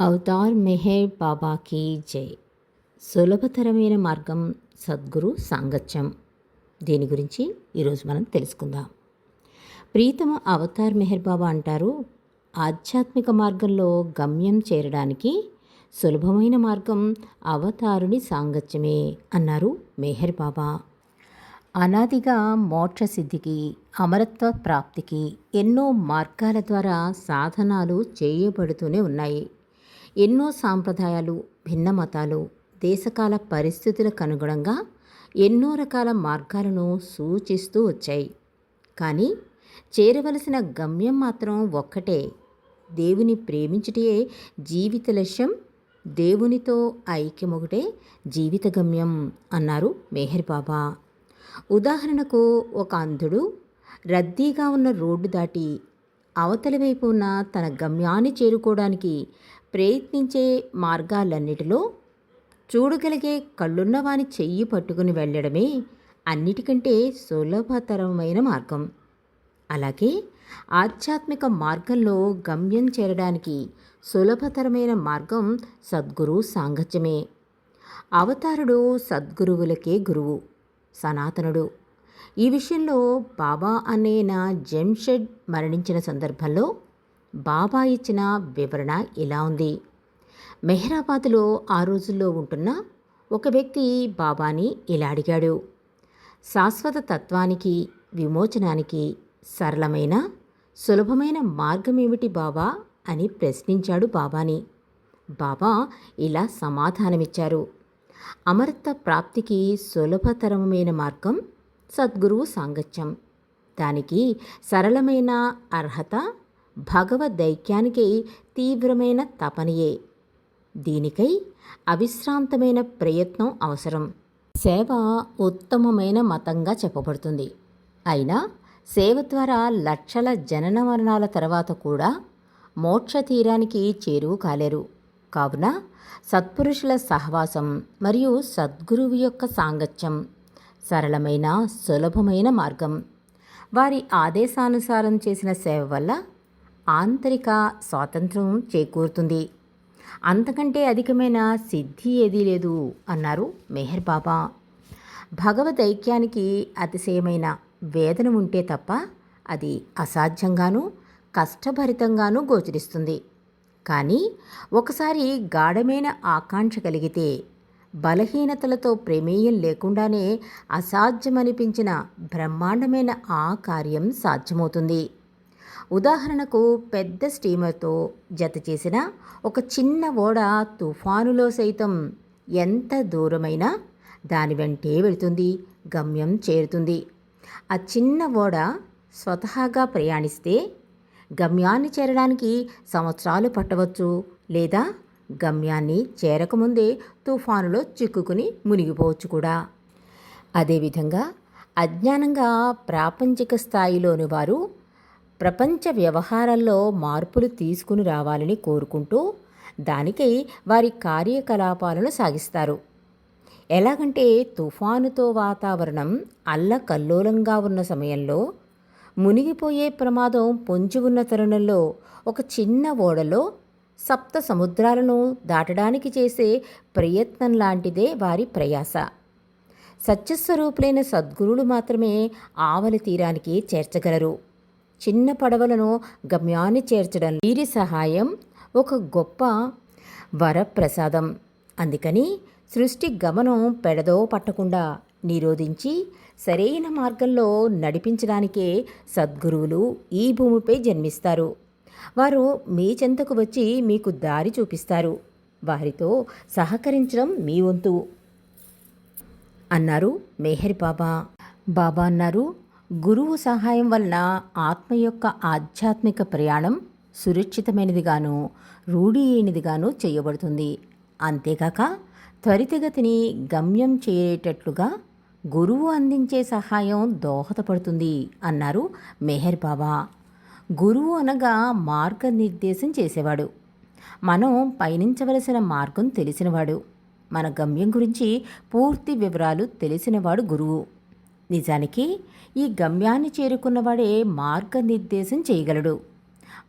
Avatar Meher బాబాకి జై. సులభతరమైన మార్గం సద్గురు సాంగత్యం. దీని గురించి ఈరోజు మనం తెలుసుకుందాం. ప్రీతమ అవతార్ మెహర్ బాబా అంటారు ఆధ్యాత్మిక మార్గంలో గమ్యం చేరడానికి సులభమైన మార్గం అవతారుని సాంగత్యమే అన్నారు మెహర్ బాబా. అనాదిగా మోక్ష సిద్ధికి అమరత్వ ప్రాప్తికి ఎన్నో మార్గాల ద్వారా సాధనాలు చేయబడుతూనే ఉన్నాయి. ఎన్నో సాంప్రదాయాలు భిన్న మతాలు దేశకాల పరిస్థితులకు అనుగుణంగా ఎన్నో రకాల మార్గాలను సూచిస్తూ వచ్చాయి. కానీ చేరవలసిన గమ్యం మాత్రం ఒక్కటే. దేవుని ప్రేమించుటే జీవిత లక్ష్యం దేవునితో ఐక్యమొకటే జీవిత గమ్యం అన్నారు మెహర్ బాబా. ఉదాహరణకు ఒక అంధుడు రద్దీగా ఉన్న రోడ్డు దాటి అవతలి వైపు ఉన్న తన గమ్యాన్ని చేరుకోవడానికి ప్రయత్నించే మార్గాలన్నిటిలో చూడగలిగే కళ్ళున్నవాని చెయ్యి పట్టుకుని వెళ్ళడమే అన్నిటికంటే సులభతరమైన మార్గం. అలాగే ఆధ్యాత్మిక మార్గంలో గమ్యం చేరడానికి సులభతరమైన మార్గం సద్గురు సాంగత్యమే. అవతారుడు సద్గురువులకే గురువు సనాతనుడు. ఈ విషయంలో బాబా అనేన జంషెడ్ మరణించిన సందర్భంలో బాబా ఇచ్చిన వివరణ ఇలా ఉంది. మెహ్రాబాద్లో ఆ రోజుల్లో ఉంటున్న ఒక వ్యక్తి బాబాని ఇలా అడిగాడు. శాశ్వత తత్వానికి విమోచనానికి సరళమైన సులభమైన మార్గం ఏమిటి బాబా అని ప్రశ్నించాడు బాబాని. బాబా ఇలా సమాధానమిచ్చారు. అమరత్వ ప్రాప్తికి సులభతరమైన మార్గం సద్గురువు సాంగత్యం. దానికి సరళమైన అర్హత భగవద్దైక్యానికి తీవ్రమైన తపనయే. దీనికై అవిశ్రాంతమైన ప్రయత్నం అవసరం. సేవ ఉత్తమమైన మతంగా చెప్పబడుతుంది. అయినా సేవ ద్వారా లక్షల జనన మరణాల తర్వాత కూడా మోక్ష తీరానికి చేరువు కాలేరు. కావున సత్పురుషుల సహవాసం మరియు సద్గురువు యొక్క సాంగత్యం సరళమైన సులభమైన మార్గం. వారి ఆదేశానుసారం చేసిన సేవ వల్ల ఆంతరిక స్వాతంత్రం చేకూరుతుంది. అంతకంటే అధికమైన సిద్ధి ఏదీ లేదు అన్నారు మెహర్ బాబా. భగవదైక్యానికి అతిశయమైన వేదన ఉంటే తప్ప అది అసాధ్యంగానూ కష్టభరితంగానూ గోచరిస్తుంది. కానీ ఒకసారి గాఢమైన ఆకాంక్ష కలిగితే బలహీనతలతో ప్రమేయం లేకుండానే అసాధ్యమనిపించిన బ్రహ్మాండమైన ఆ కార్యం సాధ్యమవుతుంది. ఉదాహరణకు పెద్ద స్టీమర్తో జత చేసిన ఒక చిన్న ఓడ తుఫానులో సైతం ఎంత దూరమైనా దాని వెంటే వెళుతుంది గమ్యం చేరుతుంది. ఆ చిన్న ఓడ స్వతహాగా ప్రయాణిస్తే గమ్యాన్ని చేరడానికి సంవత్సరాలు పట్టవచ్చు లేదా గమ్యాన్ని చేరకముందే తుఫానులో చిక్కుకుని మునిగిపోవచ్చు కూడా. అదేవిధంగా అజ్ఞానంగా ప్రాపంచిక స్థాయిలోని వారు ప్రపంచ వ్యవహారాల్లో మార్పులు తీసుకుని రావాలని కోరుకుంటూ దానికై వారి కార్యకలాపాలను సాగిస్తారు. ఎలాగంటే తుఫానుతో వాతావరణం అల్లకల్లోలంగా ఉన్న సమయంలో మునిగిపోయే ప్రమాదం పొంచి ఉన్న తరుణంలో ఒక చిన్న ఓడలో సప్త సముద్రాలను దాటడానికి చేసే ప్రయత్నం లాంటిదే వారి ప్రయాస. సత్యస్వరూపులైన సద్గురువులు మాత్రమే ఆవలి తీరానికి చేర్చగలరు. చిన్న పడవలను గమ్యాన్ని చేర్చడం. వీరి సహాయం ఒక గొప్ప వరప్రసాదం. అందుకని సృష్టి గమనం పెడదో పట్టకుండా నిరోధించి సరైన మార్గంలో నడిపించడానికే సద్గురువులు ఈ భూమిపై జన్మిస్తారు. వారు మీ చెంతకు వచ్చి మీకు దారి చూపిస్తారు. వారితో సహకరించడం మీ వంతు. అన్నారు మేహరి బాబా. బాబా అన్నారు గురువు సహాయం వలన ఆత్మ యొక్క ఆధ్యాత్మిక ప్రయాణం సురక్షితమైనదిగాను రూఢి అయినదిగాను చేయబడుతుంది. అంతేకాక త్వరితగతిని గమ్యం చేరేటట్లుగా గురువు అందించే సహాయం దోహదపడుతుంది అన్నారు మెహర్ బాబా. గురువు అనగా మార్గనిర్దేశం చేసేవాడు. మనం పయనించవలసిన మార్గం తెలిసినవాడు. మన గమ్యం గురించి పూర్తి వివరాలు తెలిసినవాడు గురువు. నిజానికి ఈ గమ్యాన్ని చేరుకున్నవాడే మార్గనిర్దేశం చేయగలడు.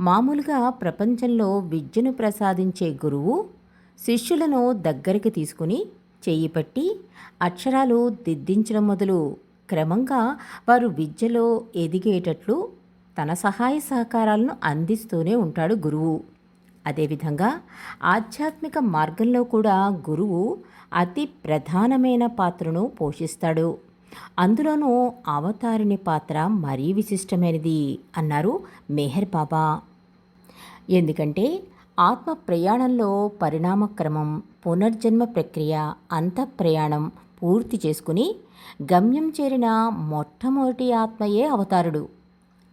మామూలుగా ప్రపంచంలో విద్యను ప్రసాదించే గురువు శిష్యులను దగ్గరికి తీసుకుని చేయి పట్టి అక్షరాలు దిద్దించడం మొదలు క్రమంగా వారు విద్యలో ఎదిగేటట్లు తన సహాయ సహకారాలను అందిస్తూనే ఉంటాడు గురువు. అదేవిధంగా ఆధ్యాత్మిక మార్గంలో కూడా గురువు అతి ప్రధానమైన పాత్రను పోషిస్తాడు. అందులోనూ అవతారిణి పాత్ర మరీ విశిష్టమైనది అన్నారు మెహర్ బాబా. ఎందుకంటే ఆత్మ ప్రయాణంలో పరిణామక్రమం పునర్జన్మ ప్రక్రియ అంత ప్రయాణం పూర్తి చేసుకుని గమ్యం చేరిన మొట్టమొదటి ఆత్మయే అవతారుడు.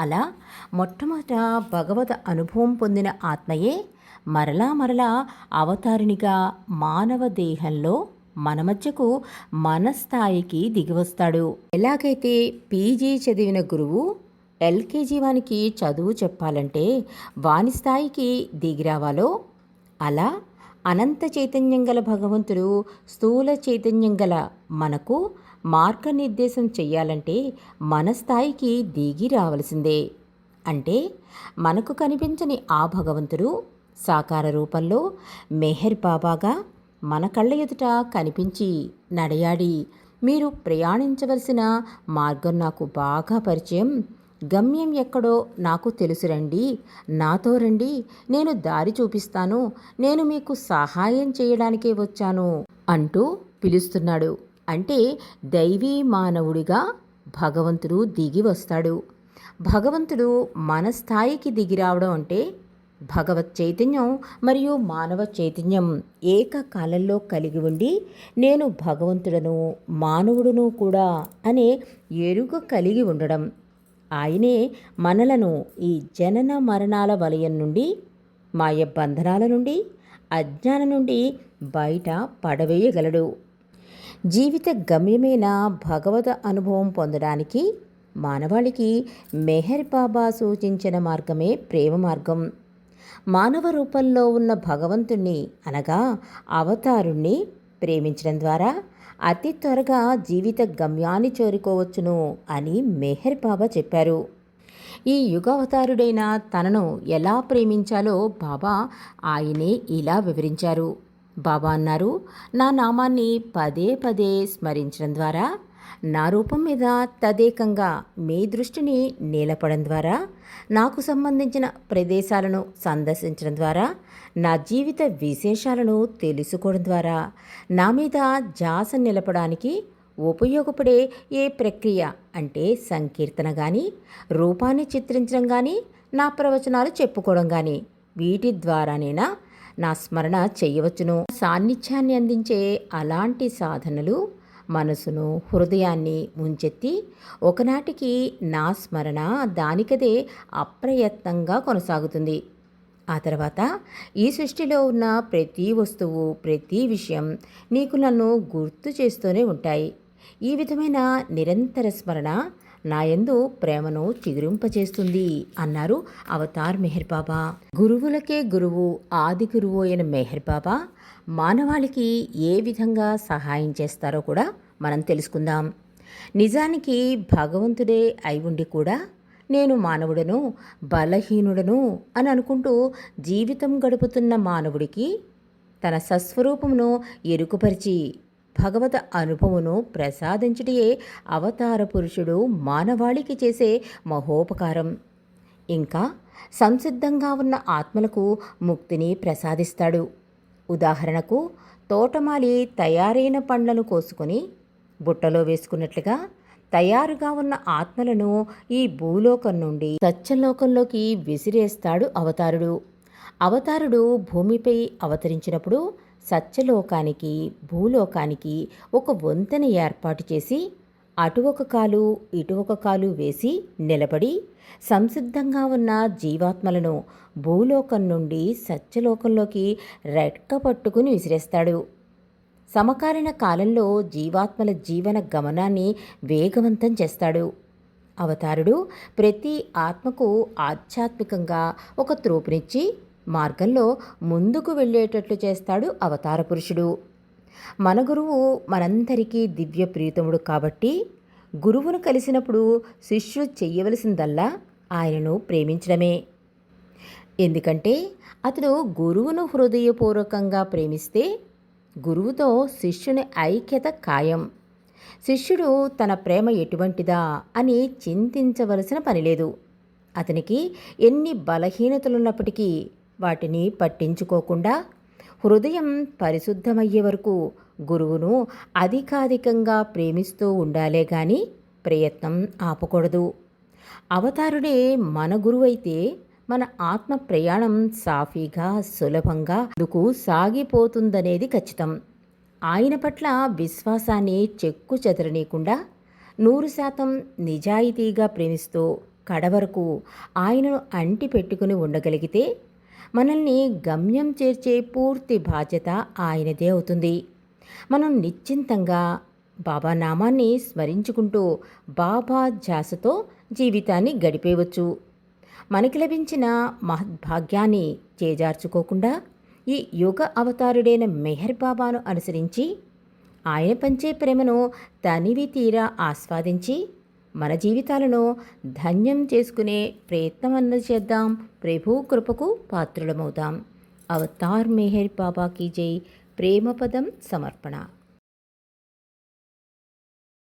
అలా మొట్టమొదట భగవత అనుభవం పొందిన ఆత్మయే మరలా మరలా అవతారినిగా మానవ దేహంలో మన మధ్యకు మన స్థాయికి దిగివస్తాడు. ఎలాగైతే పీజీ చదివిన గురువు ఎల్కేజీ వానికి చదువు చెప్పాలంటే వాని స్థాయికి దిగిరావాలో? అలా అనంత చైతన్యం గల భగవంతుడు స్థూల చైతన్యం గల మనకు మార్గనిర్దేశం చెయ్యాలంటే మన స్థాయికి దిగి రావలసిందే. అంటే మనకు కనిపించని ఆ భగవంతుడు సాకార రూపంలో మెహర్ బాబాగా మన కళ్ళ ఎదుట కనిపించి నడయాడి. మీరు ప్రయాణించవలసిన మార్గం నాకు బాగా పరిచయం. గమ్యం ఎక్కడో నాకు తెలుసు రండి. నాతో రండి. నేను దారి చూపిస్తాను. నేను మీకు సహాయం చేయడానికే వచ్చాను అంటూ పిలుస్తున్నాడు. అంటే దైవీ మానవుడిగా భగవంతుడు దిగి వస్తాడు. భగవంతుడు మన స్థాయికి దిగి రావడం అంటే భగవత్ చైతన్యం మరియు మానవ చైతన్యం ఏకకాలంలో కలిగి ఉండి నేను భగవంతుడను మానవుడును కూడా అనే ఎరుక కలిగి ఉండడం. ఆయనే మనలను ఈ జనన మరణాల వలయం నుండి మాయ బంధనాల నుండి అజ్ఞానం నుండి బయట పడవేయగలడు. జీవిత గమ్యమైన భగవత అనుభవం పొందడానికి మానవాళికి మెహర్ బాబా సూచించిన మార్గమే ప్రేమ మార్గం. మానవ రూపంలో ఉన్న భగవంతుణ్ణి అనగా అవతారుణ్ణి ప్రేమించడం ద్వారా అతి త్వరగా జీవిత గమ్యాన్ని చేరుకోవచ్చును అని మెహర్ బాబా చెప్పారు. ఈ యుగావతారుడైన తనను ఎలా ప్రేమించాలో బాబా ఆయనే ఇలా వివరించారు. బాబా అన్నారు నా నామాన్ని పదే పదే స్మరించడం ద్వారా నా రూపం మీద తదేకంగా మీ దృష్టిని నిలపడం ద్వారా నాకు సంబంధించిన ప్రదేశాలను సందర్శించడం ద్వారా నా జీవిత విశేషాలను తెలుసుకోవడం ద్వారా నా మీద జాస నిలపడానికి ఉపయోగపడే ఏ ప్రక్రియ అంటే సంకీర్తన కానీ రూపాన్ని చిత్రించడం కానీ నా ప్రవచనాలు చెప్పుకోవడం కానీ వీటి ద్వారానైనా నా స్మరణ చేయవచ్చును. సాన్నిధ్యాన్ని అందించే అలాంటి సాధనలు మనసును హృదయాన్ని ముంచెత్తి ఒకనాటికి నా స్మరణ దానికదే అప్రయత్నంగా కొనసాగుతుంది. ఆ తర్వాత ఈ సృష్టిలో ఉన్న ప్రతి వస్తువు ప్రతి విషయం నీకు నన్ను గుర్తు చేస్తూనే ఉంటాయి. ఈ విధమైన నిరంతర స్మరణ నాయందు ప్రేమను చిగురింపచేస్తుంది అన్నారు అవతార్ మెహర్ బాబా. గురువులకే గురువు ఆది గురువు అయిన మెహర్ బాబా మానవాళికి ఏ విధంగా సహాయం చేస్తారో కూడా మనం తెలుసుకుందాం. నిజానికి భగవంతుడే అయి ఉండి కూడా నేను మానవుడను బలహీనుడను అని అనుకుంటూ జీవితం గడుపుతున్న మానవుడికి తన సస్వరూపమును ఎరుకుపరిచి భగవత అనుభవమును ప్రసాదించుటయే అవతార పురుషుడు మానవాళికి చేసే మహోపకారం. ఇంకా సంసిద్ధంగా ఉన్న ఆత్మలకు ముక్తిని ప్రసాదిస్తాడు. ఉదాహరణకు తోటమాలి తయారైన పండ్లను కోసుకొని బుట్టలో వేసుకున్నట్లుగా తయారుగా ఉన్న ఆత్మలను ఈ భూలోకం నుండి సత్యలోకంలోకి విసిరేస్తాడు అవతారుడు. అవతారుడు భూమిపై అవతరించినప్పుడు సత్యలోకానికి భూలోకానికి ఒక వంతెన ఏర్పాటు చేసి అటు ఒక కాలు ఇటు ఒక కాలు వేసి నిలబడి సంసిద్ధంగా ఉన్న జీవాత్మలను భూలోకం నుండి సత్యలోకంలోకి రెక్క పట్టుకుని విసిరేస్తాడు. సమకాలీన కాలంలో జీవాత్మల జీవన గమనాన్ని వేగవంతం చేస్తాడు. అవతారుడు ప్రతి ఆత్మకు ఆధ్యాత్మికంగా ఒక త్రోపునిచ్చి మార్గంలో ముందుకు వెళ్ళేటట్లు చేస్తాడు అవతార పురుషుడు. మన గురువు మనందరికీ దివ్య ప్రీతముడు కాబట్టి గురువును కలిసినప్పుడు శిష్యుడు చెయ్యవలసిందల్లా ఆయనను ప్రేమించడమే. ఎందుకంటే అతడు గురువును హృదయపూర్వకంగా ప్రేమిస్తే గురువుతో శిష్యుని ఐక్యత ఖాయం. శిష్యుడు తన ప్రేమ ఎటువంటిదా అని చింతించవలసిన పని లేదు అతనికి ఎన్ని బలహీనతలున్నప్పటికీ వాటిని పట్టించుకోకుండా హృదయం పరిశుద్ధమయ్యే వరకు గురువును అధికాధికంగా ప్రేమిస్తూ ఉండాలే గాని ప్రయత్నం ఆపకూడదు. అవతారుడే మన గురువైతే మన ఆత్మ ప్రయాణం సాఫీగా సులభంగా ముందుకు సాగిపోతుందనేది ఖచ్చితం. ఆయన పట్ల విశ్వాసాన్ని చెక్కు చెదరనీయకుండా నూరు శాతం నిజాయితీగా ప్రేమిస్తూ కడవరకు ఆయనను అంటి పెట్టుకుని ఉండగలిగితే మనల్ని గమ్యం చేర్చే పూర్తి బాధ్యత ఆయనదే అవుతుంది. మనం నిశ్చింతంగా బాబా నామాన్ని స్మరించుకుంటూ బాబా ధ్యాసతో జీవితాన్ని గడిపేయవచ్చు. మనకి లభించిన మహద్భాగ్యాన్ని చేజార్చుకోకుండా ఈ యుగ అవతారుడైన మెహర్ బాబాను అనుసరించి ఆయన పంచే ప్రేమను తనివి తీరా ఆస్వాదించి మన జీవితాలను ధన్యం చేసుకునే ప్రయత్నం అన్నది చేద్దాం. ప్రభు కృపకు పాత్రులమవుదాం అవతార్ మెహర్ బాబాకి జై. ప్రేమపదం సమర్పణ.